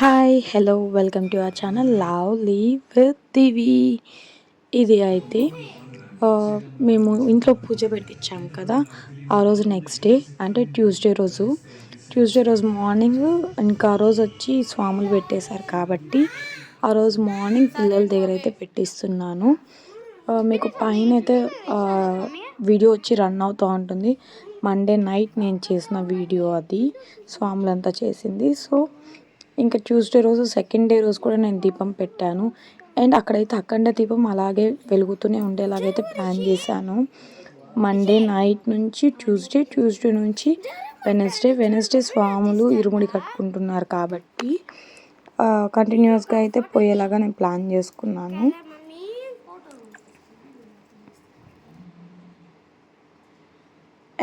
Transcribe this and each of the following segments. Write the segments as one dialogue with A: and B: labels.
A: Hi hello welcome to our channel love live with Divi ఇది అయితే మేము ఇంట్లో పూజ పెట్టించాము కదా ఆ రోజు నెక్స్ట్ డే అంటే ట్యూస్డే రోజు. ట్యూస్డే రోజు మార్నింగ్ ఇంకా ఆ రోజు వచ్చి స్వాములు పెట్టేశారు కాబట్టి ఆ రోజు మార్నింగ్ పిల్లల దగ్గర అయితే పెట్టిస్తున్నాను. మీకు పైన అయితే వీడియో వచ్చి రన్ అవుతూ ఉంటుంది. మండే నైట్ నేను చేసిన వీడియో అది స్వాములంతా చేసింది. సో ఇంకా ట్యూస్డే రోజు సెకండ్ డే రోజు కూడా నేను దీపం పెట్టాను. అండ్ అక్కడైతే అఖండ దీపం అలాగే వెలుగుతూనే ఉండేలాగైతే ప్లాన్ చేశాను. మండే నైట్ నుంచి ట్యూస్డే ట్యూస్డే నుంచి వెనస్డే. వెనస్డే స్వాములు ఇరుముడి కట్టుకుంటున్నారు కాబట్టి కంటిన్యూస్గా అయితే పోయేలాగా నేను ప్లాన్ చేసుకున్నాను.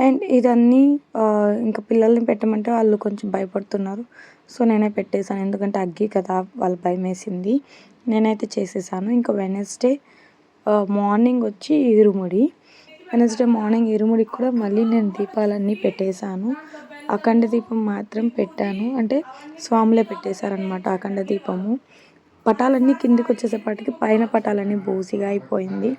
A: అండ్ ఇదన్నీ ఇంకా పిల్లల్ని పెట్టమంటే వాళ్ళు కొంచెం భయపడుతున్నారు. సో నేనే పెట్టేశాను. ఎందుకంటే అగ్గి కదా వాళ్ళు భయం వేసింది నేనైతే చేసేసాను ఇంకా వెనస్డే మార్నింగ్ వచ్చి ఇరుముడి. వెనస్డే మార్నింగ్ ఇరుముడికి కూడా మళ్ళీ నేను దీపాలన్నీ పెట్టేశాను. అఖండ దీపం మాత్రం పెట్టాను. అంటే స్వాములే పెట్టేశారనమాట అఖండ దీపము. పటాలన్నీ కిందికి వచ్చేసేపటికి పైన పటాలన్నీ బోసిగా అయిపోయింది.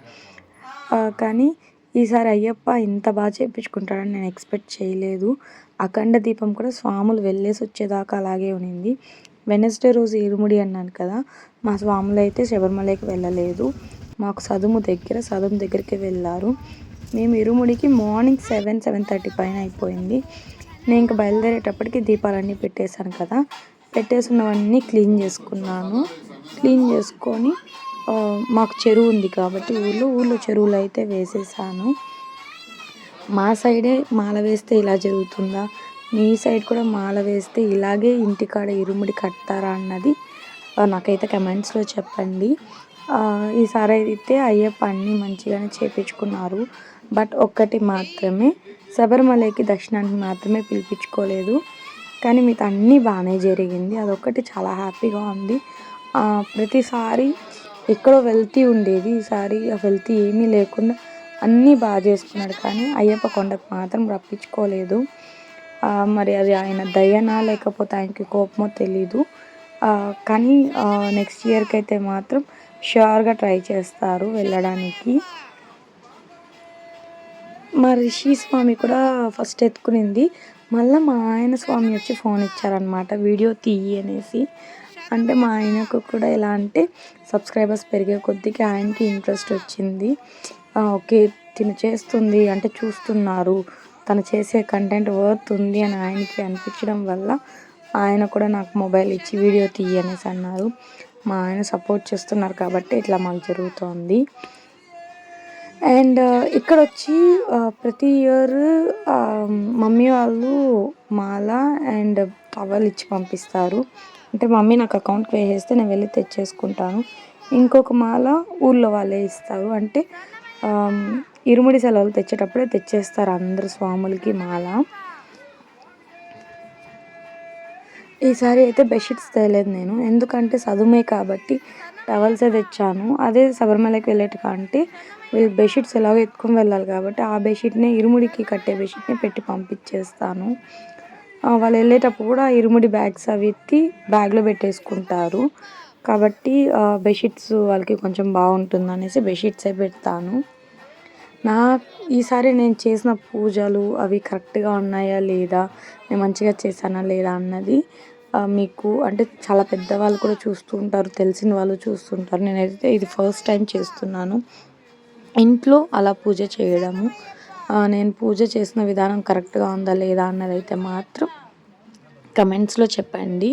A: కానీ ఈసారి అయ్యప్ప ఇంత బాగా చేయించుకుంటాడని నేను ఎక్స్పెక్ట్ చేయలేదు. అఖండ దీపం కూడా స్వాములు వెళ్ళేసి వచ్చేదాకా అలాగే ఉన్నింది. వెనస్డే రోజు ఇరుముడి అన్నాను కదా మా స్వాములు అయితే శబరిమలకి వెళ్ళలేదు. మాకు సదుము దగ్గర సదుము దగ్గరికి వెళ్ళారు. మేము ఇరుముడికి మార్నింగ్ సెవెన్ సెవెన్ థర్టీ పైన అయిపోయింది. నేను ఇంకా బయలుదేరేటప్పటికి దీపాలన్నీ పెట్టేశాను కదా. పెట్టేసినవన్నీ క్లీన్ చేసుకున్నాను. క్లీన్ చేసుకొని మాకు చెరువు ఉంది కాబట్టి ఊళ్ళో ఊళ్ళో చెరువులు అయితే వేసేసాను. మా సైడే మాల వేస్తే ఇలా జరుగుతుందా? మీ సైడ్ కూడా మాల వేస్తే ఇలాగే ఇంటికాడ ఇరుముడి కడతారా అన్నది నాకైతే కమెంట్స్లో చెప్పండి. ఈసారి అయితే అయ్యప్ప అన్నీ మంచిగానే చేపించుకున్నారు. బట్ ఒక్కటి మాత్రమే శబరిమలకి దర్శనానికి మాత్రమే పిలిపించుకోలేదు. కానీ మీతో అన్నీ బాగానే జరిగింది. అదొక్కటి చాలా హ్యాపీగా ఉంది. ప్రతిసారి ఎక్కడో వెళ్తీ ఉండేది. ఈసారి ఆ వెళ్తీ ఏమీ లేకుండా అన్నీ బాగా చేసుకున్నాడు. కానీ అయ్యప్ప కొండకు మాత్రం రప్పించుకోలేదు. మరి అది ఆయన దయనా లేకపోతే ఆయనకి కోపమో తెలీదు. కానీ నెక్స్ట్ ఇయర్కి అయితే మాత్రం ష్యూర్గా ట్రై చేస్తారు వెళ్ళడానికి. మా రిషి స్వామి కూడా ఫస్ట్ ఎత్తుకునింది. మళ్ళీ మా ఆయన స్వామి వచ్చి ఫోన్ ఇచ్చారనమాట వీడియో తీయి అనేసి. అంటే మా ఆయనకు కూడా ఎలా అంటే సబ్స్క్రైబర్స్ పెరిగే కొద్దికి ఆయనకి ఇంట్రెస్ట్ వచ్చింది. ఓకే తిను చేస్తుంది అంటే చూస్తున్నారు. తను చేసే కంటెంట్ వర్త్ ఉంది అని ఆయనకి అనిపించడం వల్ల ఆయన కూడా నాకు మొబైల్ ఇచ్చి వీడియో తీయనేసి అన్నారు. మా ఆయన సపోర్ట్ చేస్తున్నారు కాబట్టి ఇట్లా మాకు జరుగుతోంది. అండ్ ఇక్కడ వచ్చి ప్రతి ఇయర్ మమ్మీ వాళ్ళు మాల అండ్ టవల్ ఇచ్చి పంపిస్తారు. అంటే మమ్మీ నాకు అకౌంట్కి వేసేస్తే నేను వెళ్ళి తెచ్చేసుకుంటాను. ఇంకొక మాల ఊళ్ళో వాళ్ళే ఇస్తారు. అంటే ఇరుముడి సెలవులు తెచ్చేటప్పుడే తెచ్చేస్తారు అందరు స్వాములకి మాల. ఈసారి అయితే బెడ్షీట్స్ తేలేదు నేను. ఎందుకంటే చదువుమే కాబట్టి టవల్సే తెచ్చాను. అదే శబరిమలకి వెళ్ళేట అంటే వీళ్ళు బెడ్షీట్స్ ఎలాగో ఎత్తుకొని వెళ్ళాలి కాబట్టి ఆ బెడ్షీట్ని ఇరుముడికి కట్టే బెడ్షీట్ని పెట్టి పంపించేస్తాను. వాళ్ళు వెళ్ళేటప్పుడు కూడా ఇరుముడి బ్యాగ్స్ అవి ఎత్తి బ్యాగ్లో పెట్టేసుకుంటారు. కాబట్టి బెడ్షీట్స్ వాళ్ళకి కొంచెం బాగుంటుంది అనేసి బెడ్షీట్సే పెడతాను. నా ఈసారి నేను చేసిన పూజలు అవి కరెక్ట్గా ఉన్నాయా లేదా నేను మంచిగా చేశానా లేదా అన్నది మీకు అంటే చాలా పెద్దవాళ్ళు కూడా చూస్తూ ఉంటారు తెలిసిన వాళ్ళు చూస్తుంటారు నేనైతే ఇది ఫస్ట్ టైం చేస్తున్నాను. ఇంట్లో అలా పూజ చేయడము. నేను పూజ చేసిన విధానం కరెక్ట్గా ఉందా లేదా అన్నది అయితే మాత్రం కమెంట్స్లో చెప్పండి.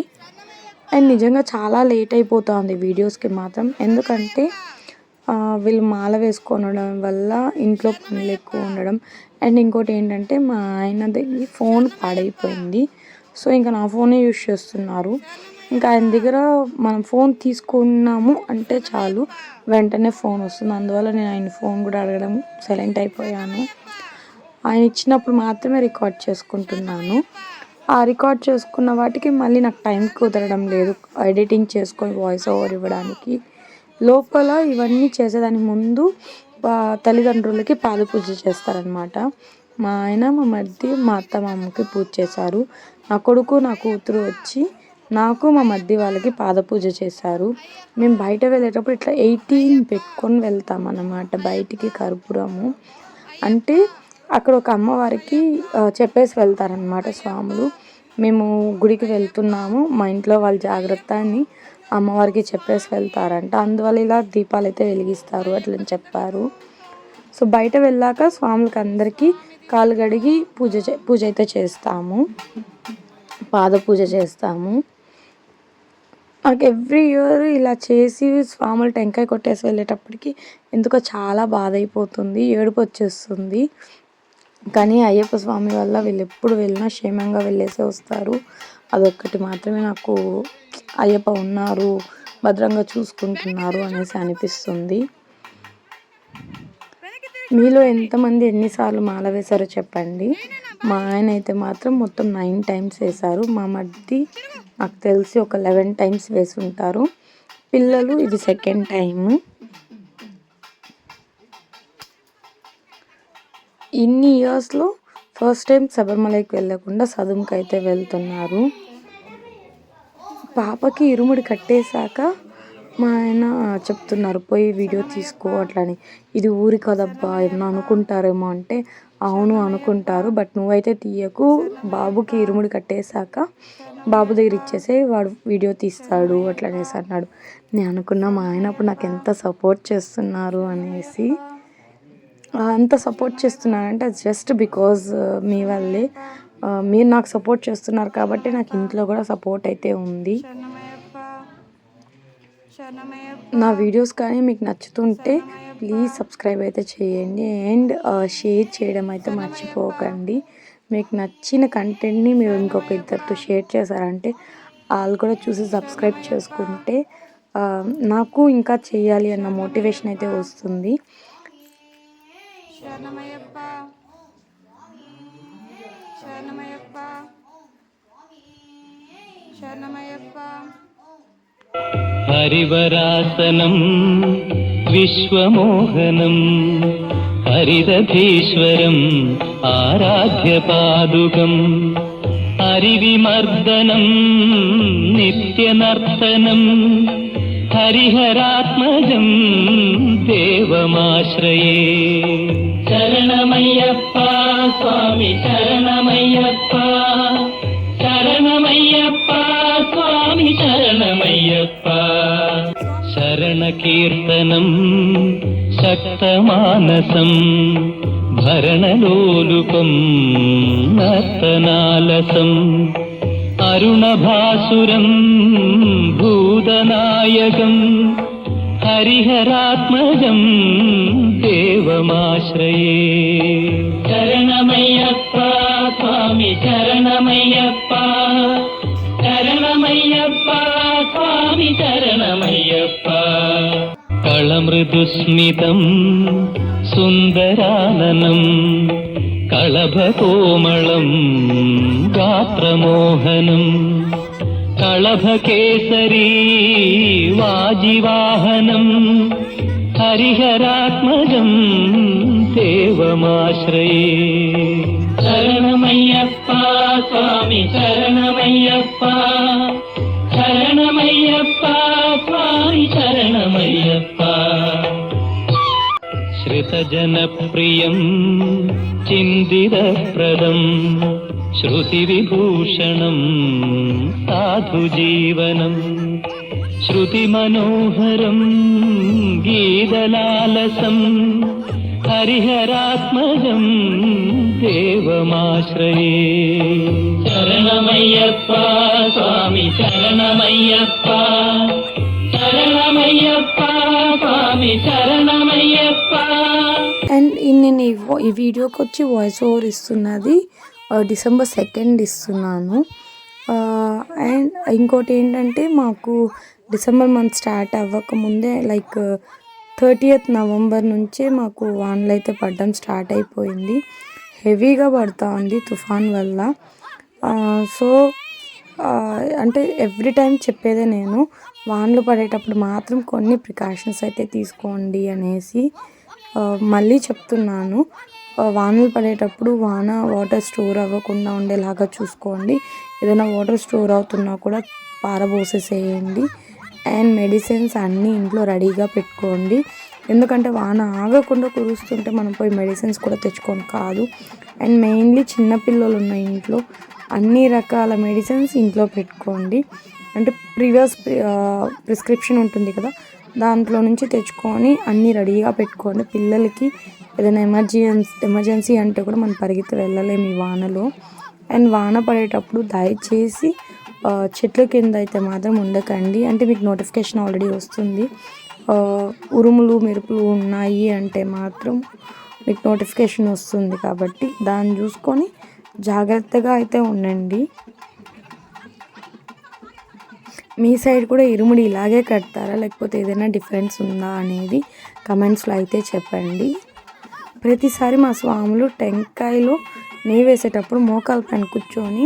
A: అండ్ నిజంగా చాలా లేట్ అయిపోతుంది వీడియోస్కి మాత్రం. ఎందుకంటే వీళ్ళు మాల వేసుకోనడం వల్ల ఇంట్లో పనులు ఎక్కువ ఉండడం. అండ్ ఇంకోటి ఏంటంటే మా ఆయనది ఫోన్ పాడైపోయింది. సో ఇంకా నా ఫోనే యూస్ చేస్తున్నారు. ఇంకా ఆయన దగ్గర మనం ఫోన్ తీసుకున్నాము అంటే చాలు వెంటనే ఫోన్ వస్తుంది. అందువల్ల నేను ఆయన ఫోన్ కూడా అడగడం సైలెంట్ అయిపోయాను. ఆయన ఇచ్చినప్పుడు మాత్రమే రికార్డ్ చేసుకుంటున్నాను. ఆ రికార్డ్ చేసుకున్న వాటికి మళ్ళీ నాకు టైం కుదరడం లేదు. ఎడిటింగ్ చేసుకొని వాయిస్ ఓవర్ ఇవ్వడానికి. లోపల ఇవన్నీ చేసేదానికి ముందు తల్లిదండ్రులకి పాద పూజ చేస్తారనమాట మా ఆయన మా మధ్య మా అత్త మామకి పూజ చేశారు. నా కొడుకు నా కూతురు వచ్చి నాకు మా మధ్య వాళ్ళకి పాద పూజ చేశారు. మేము బయట వెళ్ళేటప్పుడు ఇట్లా ఎయిటీన్ పెట్టుకొని వెళ్తాం అన్నమాట బయటికి కర్పూరము. అంటే అక్కడ ఒక అమ్మవారికి చెప్పేసి వెళ్తారనమాట స్వాములు. మేము గుడికి వెళ్తున్నాము. మా ఇంట్లో వాళ్ళు జాగ్రత్త అని అమ్మవారికి చెప్పేసి వెళ్తారంట. అందువల్ల ఇలా దీపాలు అయితే వెలిగిస్తారు అట్లని చెప్పారు. సో బయట వెళ్ళాక స్వాములకి అందరికీ కాలు గడిగి పూజ చే- పూజ అయితే చేస్తాము. పాద పూజ చేస్తాము. నాకు ఎవ్రీ ఇయర్ ఇలా చేసి స్వాములు టెంకాయ కొట్టేసి వెళ్ళేటప్పటికి ఎందుకో చాలా బాధ అయిపోతుంది ఏడుపు వచ్చేస్తుంది. కానీ అయ్యప్ప స్వామి వల్ల వీళ్ళు ఎప్పుడు వెళ్ళినా క్షేమంగా వెళ్ళేసి వస్తారు. అదొక్కటి మాత్రమే నాకు అయ్యప్ప ఉన్నారు భద్రంగా చూసుకుంటున్నారు అనేసి అనిపిస్తుంది. మీలో ఎంతమంది ఎన్నిసార్లు మాల వేశారో చెప్పండి. మా ఆయన అయితే మాత్రం మొత్తం నైన్ టైమ్స్ వేశారు. మా మధ్య నాకు తెలిసి ఒక లెవెన్ టైమ్స్ వేసి ఉంటారు పిల్లలు ఇది సెకండ్ టైము. ఇన్ని ఇయర్స్లో ఫస్ట్ టైం శబరిమలకి వెళ్ళకుండా సదుముకి అయితే వెళ్తున్నారు. పాపకి ఇరుముడి కట్టేశాక మా ఆయన చెప్తున్నారు పోయి వీడియో తీసుకో అట్లని. ఇది ఊరి కదబ్బా ఏమన్నా అనుకుంటారేమో అంటే అవును అనుకుంటారు. బట్ నువ్వైతే తీయకు. బాబుకి ఇరుముడి కట్టేశాక బాబు దగ్గర ఇచ్చేసే వాడు వీడియో తీస్తాడు అట్లా అనేసి అన్నాడు. నేను అనుకున్నా మా ఆయన అప్పుడు నాకు ఎంత సపోర్ట్ చేస్తున్నారు అనేసి అంత సపోర్ట్ చేస్తున్నానంటే జస్ట్ బికాజ్ మీ వల్లే. మీరు నాకు సపోర్ట్ చేస్తున్నారు కాబట్టి నాకు ఇంట్లో కూడా సపోర్ట్ అయితే ఉంది. నా వీడియోస్ కానీ మీకు నచ్చుతుంటే ప్లీజ్ సబ్స్క్రైబ్ అయితే చేయండి. అండ్ షేర్ చేయడం అయితే మర్చిపోకండి. మీకు నచ్చిన కంటెంట్ని మీరు ఇంకొక ఇద్దరితో షేర్ చేశారంటే వాళ్ళు కూడా చూసి సబ్స్క్రైబ్ చేసుకుంటే నాకు ఇంకా చేయాలి అన్న మోటివేషన్ అయితే వస్తుంది.
B: ശരണമയപ്പ ശരണമയപ്പ ശരണമയപ്പ
C: ഹരിവരാസനം വിശ്വമോഹനം ഹരിതധീശ്വരം ആരാധ്യപാദുകം ഹരിവിമർദ്ദനം നിത്യനർത്തനം ഹരിഹരാത്മജം ദേവമാശ്രയേ. ശരണമയ്യപ്പ സ്വാമി ശരണമയ്യപ്പ. ശരണമയ്യപ്പ സ്വാമി ശരണമയ്യപ്പ. ശരണകീർത്തനം ശക്തമാനസം ഭരണലോലുപം നർത്തനാലസം. അരുണഭാസുരം ഭൂതനായകം ഹരിഹരാത്മജം ദേവമാശ്രയേ. ശരണമയ്യപ്പ സ്വാമി ശരണമയ്യപ്പ ശരണമയ്യപ്പ സ്വാമി ശരണമയ്യപ്പ കളമൃദുസ്മിതം സുന്ദരാനനം കളഭകോമളം ഗാത്രമോഹനം. കളഭകേസരി വാജിവാഹനം ഹരിഹരാത്മജം ദേവമാശ്രയേ. ശരണമയ്യപ്പ സ്വാമി ശരണമയ്യപ്പ ശരണമയ്യപ്പ സ്വാമി ശരണമയ്യപ്പ. ശ്രുതജനപ്രിയം ചിന്തിതപ്രദം. ശ്രുതിവിഭൂഷണം സാധുജീവനം ശ്രുതിമനോഹരം ഗീതലാലസം ഹരിഹരാത്മജം ദേവമാശ്രയേ. ശരണമയ്യപ്പ സ്വാമി ശരണമയ്യപ്പ. ശരണമയ്യപ്പ സ്വാമി ശരണമയ്യപ്പ.
A: అండ్ నేను ఈ వీడియోకి వచ్చి వాయిస్ ఓవర్ ఇస్తున్నది డిసెంబర్ సెకండ్ ఇస్తున్నాను. అండ్ ఇంకోటి ఏంటంటే మాకు డిసెంబర్ మంత్ స్టార్ట్ అవ్వక ముందే లైక్ థర్టీయత్ నవంబర్ నుంచే మాకు వానలు అయితే పడడం స్టార్ట్ అయిపోయింది. హెవీగా పడుతూ ఉంది తుఫాన్ వల్ల. సో అంటే ఎవ్రీ టైం చెప్పేదే నేను వానలు పడేటప్పుడు మాత్రం కొన్ని ప్రికాషన్స్ అయితే తీసుకోండి అనేసి మళ్ళీ చెప్తున్నాను. వానలు పడేటప్పుడు వాన వాటర్ స్టోర్ అవ్వకుండా ఉండేలాగా చూసుకోండి. ఏదైనా వాటర్ స్టోర్ అవుతున్నా కూడా పారబోసేసేయండి. అండ్ మెడిసిన్స్ అన్నీ ఇంట్లో రెడీగా పెట్టుకోండి. ఎందుకంటే వాన ఆగకుండా కురుస్తుంటే మనం పోయి మెడిసిన్స్ కూడా తెచ్చుకొని కాదు. అండ్ మెయిన్లీ చిన్నపిల్లలు ఉన్న ఇంట్లో అన్ని రకాల మెడిసిన్స్ ఇంట్లో పెట్టుకోండి. అంటే ప్రీవియస్ ప్రిస్క్రిప్షన్ ఉంటుంది కదా దాంట్లో నుంచి తెచ్చుకొని అన్నీ రెడీగా పెట్టుకోండి. పిల్లలకి ఏదైనా ఎమర్జెన్సీ ఎమర్జెన్సీ అంటే కూడా మనం పరిగెత్తి వెళ్ళలేము ఈ వానలో. అండ్ వాన పడేటప్పుడు దయచేసి చెట్ల కింద అయితే మాత్రం ఉండకండి. అంటే మీకు నోటిఫికేషన్ ఆల్రెడీ వస్తుంది. ఉరుములు మెరుపులు ఉన్నాయి అంటే మాత్రం మీకు నోటిఫికేషన్ వస్తుంది కాబట్టి దాన్ని చూసుకొని జాగ్రత్తగా అయితే ఉండండి. మీ సైడ్ కూడా ఇరుముడి ఇలాగే కడతారా? లేకపోతే ఏదైనా డిఫరెన్స్ ఉందా అనేది కమెంట్స్లో అయితే చెప్పండి. ప్రతిసారి మా స్వాములు టెంకాయలు నెయ్యి వేసేటప్పుడు మోకాల పైన కూర్చొని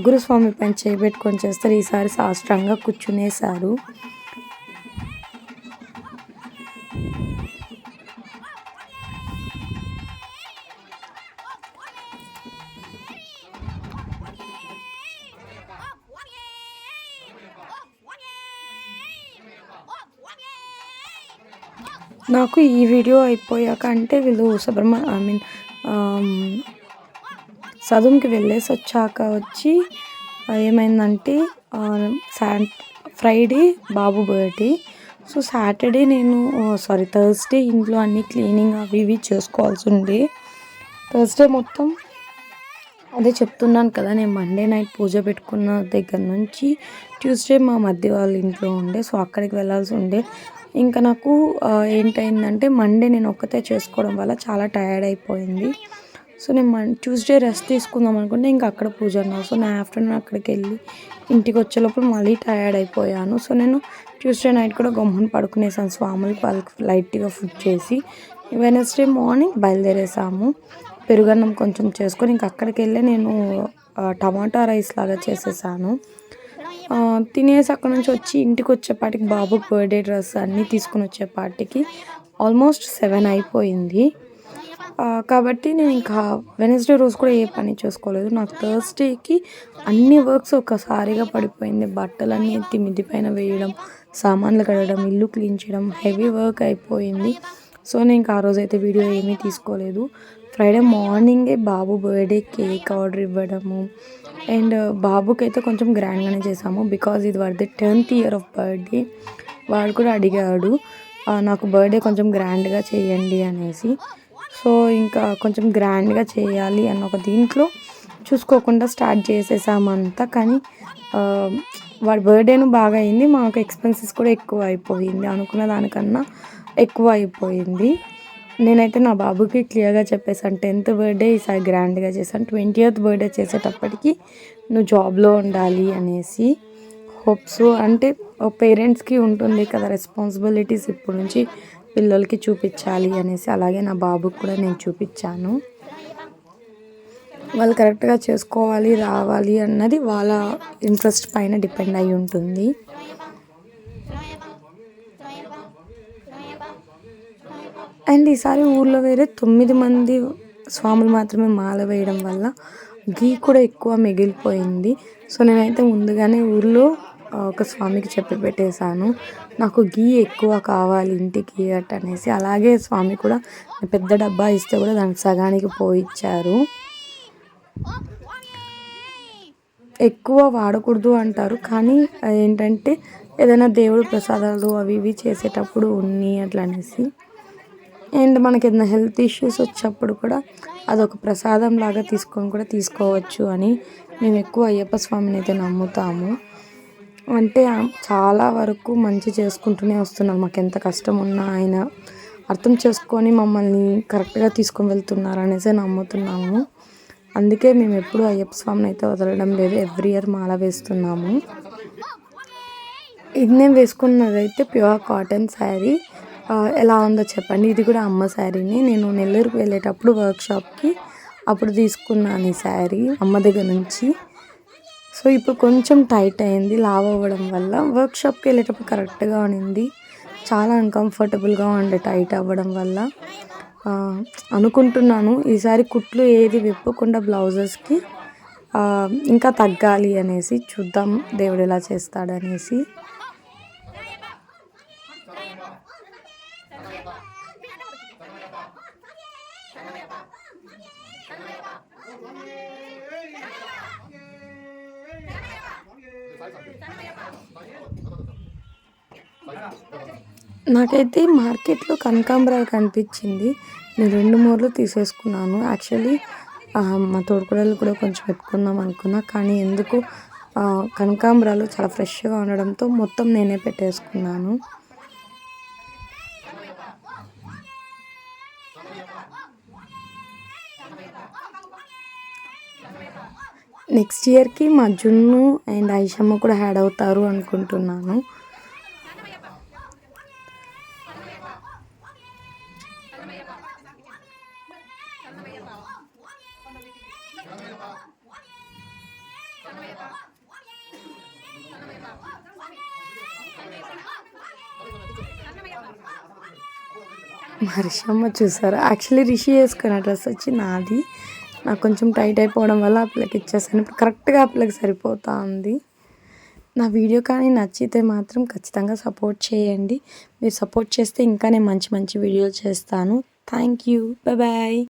A: గురుస్వామి పైన చేయబెట్టుకొని చేస్తారు. ఈసారి సాష్టంగా కూర్చునేశారు. నాకు ఈ వీడియో అయిపోయాక అంటే వీళ్ళు సుబ్రహ్మ ఐ మీన్ um, సదుంకి వెళ్ళేసి వచ్చాక వచ్చి ఏమైందంటే సాట్ ఫ్రైడే బాబు బర్త్డే. సో సాటర్డే నేను సారీ థర్స్డే ఇంట్లో అన్ని క్లీనింగ్ అవి ఇవి చేసుకోవాల్సి ఉండే. థర్స్డే మొత్తం అదే చెప్తున్నాను కదా నేను మండే నైట్ పూజ పెట్టుకున్న దగ్గర నుంచి ట్యూస్డే మా మధ్య వాళ్ళ ఇంట్లో ఉండే సో అక్కడికి వెళ్ళాల్సి ఉండే. ఇంకా నాకు ఏంటైందంటే మండే నేను ఒక్కతే చేసుకోవడం వల్ల చాలా టయర్డ్ అయిపోయింది. సో నేను మన్ ట్యూస్డే రెస్ట్ తీసుకుందాం అనుకుంటే ఇంకా అక్కడ పూజ ఉన్నా సో నా ఆఫ్టర్నూన్ అక్కడికి వెళ్ళి ఇంటికి వచ్చేలోపు మళ్ళీ టయర్డ్ అయిపోయాను. సో నేను ట్యూస్డే నైట్ కూడా గమ్మున పడుకునేసాను. స్వాములకి వాళ్ళకి లైట్గా ఫుడ్ చేసి వెనస్డే మార్నింగ్ బయలుదేరేసాము. పెరుగన్నం కొంచెం చేసుకొని ఇంక అక్కడికి వెళ్ళి నేను టమాటా రైస్ లాగా చేసేసాను. తినేసి అక్కడ నుంచి వచ్చి ఇంటికి వచ్చేపాటికి బాబు బర్త్డే డ్రెస్ అన్నీ తీసుకుని వచ్చేపాటికి ఆల్మోస్ట్ సెవెన్ అయిపోయింది. కాబట్టి నేను ఇంకా వెనస్డే రోజు కూడా ఏ పని చేసుకోలేదు. నాకు థర్స్డేకి అన్ని వర్క్స్ ఒకసారిగా పడిపోయింది. బట్టలన్నీ ఎత్తి మిద్ది పైన వేయడం సామాన్లు కడగడం ఇల్లు క్లీన్ చేయడం హెవీ వర్క్ అయిపోయింది. సో నేను ఇంకా ఆ రోజు అయితే వీడియో ఏమీ తీసుకోలేదు. ఫ్రైడే మార్నింగే బాబు బర్త్డే కేక్ ఆర్డర్ ఇవ్వడము. అండ్ బాబుకి అయితే కొంచెం గ్రాండ్గానే చేసాము బికాజ్ ఇది వాడిది టెన్త్ ఇయర్ ఆఫ్ బర్త్డే. వాడు కూడా అడిగాడు నాకు బర్త్డే కొంచెం గ్రాండ్గా చేయండి అనేసి. సో ఇంకా కొంచెం గ్రాండ్గా చేయాలి అన్న ఒక దీంట్లో చూసుకోకుండా స్టార్ట్ చేసేసామంతా. కానీ వాడి బర్త్డేను బాగా అయింది మాకు ఎక్స్పెన్సెస్ కూడా ఎక్కువ అయిపోయింది అనుకున్న దానికన్నా. ఎక్కువ అయిపోయింది నేనైతే నా బాబుకి క్లియర్గా చెప్పేసాను టెన్త్ బర్త్డే ఈసారి గ్రాండ్గా చేశాను. ట్వంటీయత్ బర్త్డే చేసేటప్పటికి నువ్వు జాబ్లో ఉండాలి అనేసి హోప్స్ అంటే పేరెంట్స్కి ఉంటుంది కదా రెస్పాన్సిబిలిటీస్ ఇప్పటి నుంచి పిల్లలకి చూపించాలి అనేసి అలాగే నా బాబుకి కూడా నేను చూపించాను. వాళ్ళు కరెక్ట్గా చేసుకోవాలి రావాలి అన్నది వాళ్ళ ఇంట్రెస్ట్ పైన డిపెండ్ అయి ఉంటుంది. అండ్ ఈసారి ఊర్లో వేరే తొమ్మిది మంది స్వాములు మాత్రమే మాల వేయడం వల్ల గీ కూడా ఎక్కువ మిగిలిపోయింది. సో నేనైతే ముందుగానే ఊర్లో ఒక స్వామికి చెప్పి పెట్టేశాను. నాకు గీ ఎక్కువ కావాలి ఇంటికి అట్ అనేసి. అలాగే స్వామి కూడా పెద్ద డబ్బా ఇస్తే కూడా దానికి సగానికి పోయిచ్చారు. ఎక్కువ వాడకూడదు అంటారు. కానీ ఏంటంటే ఏదైనా దేవుడు ప్రసాదాలు అవి ఇవి చేసేటప్పుడు ఉన్ని అట్లా అనేసి అండ్ మనకి ఏదైనా హెల్త్ ఇష్యూస్ వచ్చినప్పుడు కూడా అదొక ప్రసాదం లాగా తీసుకొని కూడా తీసుకోవచ్చు అని మేము ఎక్కువ అయ్యప్ప స్వామిని అయితే నమ్ముతాము. అంటే చాలా వరకు మంచి చేసుకుంటూనే వస్తున్నారు. మాకు ఎంత కష్టం ఉన్నా ఆయన అర్థం చేసుకొని మమ్మల్ని కరెక్ట్గా తీసుకొని వెళ్తున్నారు అనేసి నమ్ముతున్నాము. అందుకే మేము ఎప్పుడు అయ్యప్ప స్వామిని అయితే వదలడం లేదు. ఎవ్రీ ఇయర్ మాల వేస్తున్నాము. ఇది నేను వేసుకున్నదైతే ప్యూర్ కాటన్ శారీ. ఎలా ఉందో చెప్పండి. ఇది కూడా అమ్మ శారీని. నేను నెల్లూరుకి వెళ్ళేటప్పుడు వర్క్షాప్కి అప్పుడు తీసుకున్నాను ఈ శారీ అమ్మ దగ్గర నుంచి. సో ఇప్పుడు కొంచెం టైట్ అయింది లావ్ అవ్వడం వల్ల. వర్క్షాప్కి వెళ్ళేటప్పుడు కరెక్ట్గా ఉండింది. చాలా అన్కంఫర్టబుల్గా ఉండే టైట్ అవ్వడం వల్ల. అనుకుంటున్నాను ఈసారి కుట్లు ఏది విప్పకుండా బ్లౌజెస్కి ఇంకా తగ్గాలి అనేసి చూద్దాం దేవుడు ఎలా చేస్తాడనేసి. నాకైతే మార్కెట్లో కనకాంబరాలు కనిపించింది. నేను రెండు మూరలు తీసేసుకున్నాను. యాక్చువల్లీ మా తోడుకోడలు కూడా కొంచెం పెట్టుకుందాం అనుకున్నా కానీ ఎందుకు కనకాంబరాలు చాలా ఫ్రెష్గా ఉండడంతో మొత్తం నేనే పెట్టేసుకున్నాను. నెక్స్ట్ ఇయర్కి మా జున్ను అండ్ ఐషమ్మ కూడా యాడ్ అవుతారు అనుకుంటున్నాను. హర్షమ్మ చూసారు? యాక్చువల్లీ రిషి వేసుకున్న డ్రెస్ వచ్చి నాది. నాకు కొంచెం టైట్ అయిపోవడం వల్ల ఆ పిల్లకి ఇచ్చేసాను. ఇప్పుడు కరెక్ట్గా ఆ పిల్లకి సరిపోతా ఉంది నా వీడియో కానీ నచ్చితే మాత్రం ఖచ్చితంగా సపోర్ట్ చేయండి. మీరు సపోర్ట్ చేస్తే ఇంకా నేను మంచి మంచి వీడియోలు చేస్తాను. Thank you bye